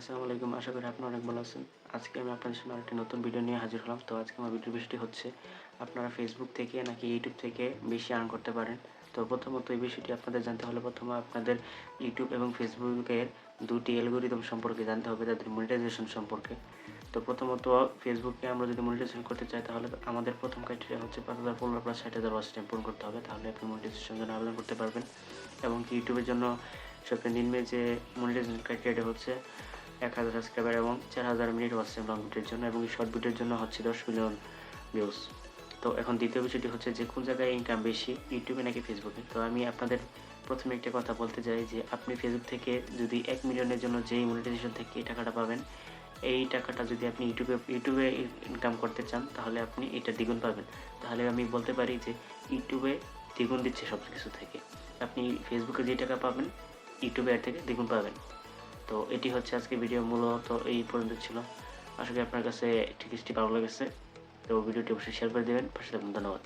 আসসালামু আলাইকুম। আশা করি আপনারা অনেক ভালো আছেন। আজকে আমি আপনাদের সামনে আরেকটি নতুন ভিডিও নিয়ে হাজির হলাম। তো আজকে আমার ভিডিও বিষয়টি হচ্ছে। আপনারা ফেসবুক থেকে নাকি ইউটিউব থেকে বেশি আর্ন করতে পারেন। তো প্রথমত এই বিষয়টি আপনাদের জানতে হলে প্রথমে আপনাদের ইউটিউব এবং ফেসবুকের দুটি অ্যালগোরিদম সম্পর্কে জানতে হবে, তাদের মনিটাইজেশন সম্পর্কে। তো প্রথমত ফেসবুকে আমরা যদি মনিটাইজেশন করতে চাই, তাহলে আমাদের প্রথম ক্রাইটেরিয়া হচ্ছে পাঁচ হাজার পনেরো প্লাস ষাট হাজার টাইম পূরণ করতে হবে। তাহলে আপনি মনিটাইজেশনের জন্য আবেদন করতে পারবেন। এবং ইউটিউবের জন্য সবচেয়ে নিম্নে যে মনিটাইজেশন ক্রাইটেরিয়া হচ্ছে এক হাজার সাবস্ক্রাইবার এবং চার হাজার মিনিট ওয়াচ লং ভিডিওর জন্য এবং শর্ট ভিডিওর জন্য হচ্ছে দশ মিলিয়ন ভিউজ তো এখন দ্বিতীয় বিষয়টি হচ্ছে যে, কোন জায়গায় ইনকাম বেশি ইউটিউবে নাকি ফেসবুকে তো আমি আপনাদের প্রথমে একটা কথা বলতে চাই যে, আপনি ফেসবুক থেকে যদি এক মিলিয়নের জন্য যেই মনিটাইজেশন থেকে এই টাকাটা পাবেন, এই টাকাটা যদি আপনি ইউটিউবে ইউটিউবে ইনকাম করতে চান, তাহলে আপনি এটা দ্বিগুণ পাবেন। তাহলে আমি বলতে পারি যে ইউটিউবে দ্বিগুণ দিচ্ছে সব কিছু থেকে। আপনি ফেসবুকে যে টাকা পাবেন ইউটিউবে এর থেকে দ্বিগুণ পাবেন। তো এটি হচ্ছে আজকে ভিডিও মূলত এই পর্যন্ত ছিল। আশা করি আপনার কাছে টিকিসটি ভালো লেগেছে। তো ভিডিওটি অবশ্যই শেয়ার করে দেবেন। পাশে ধন্যবাদ।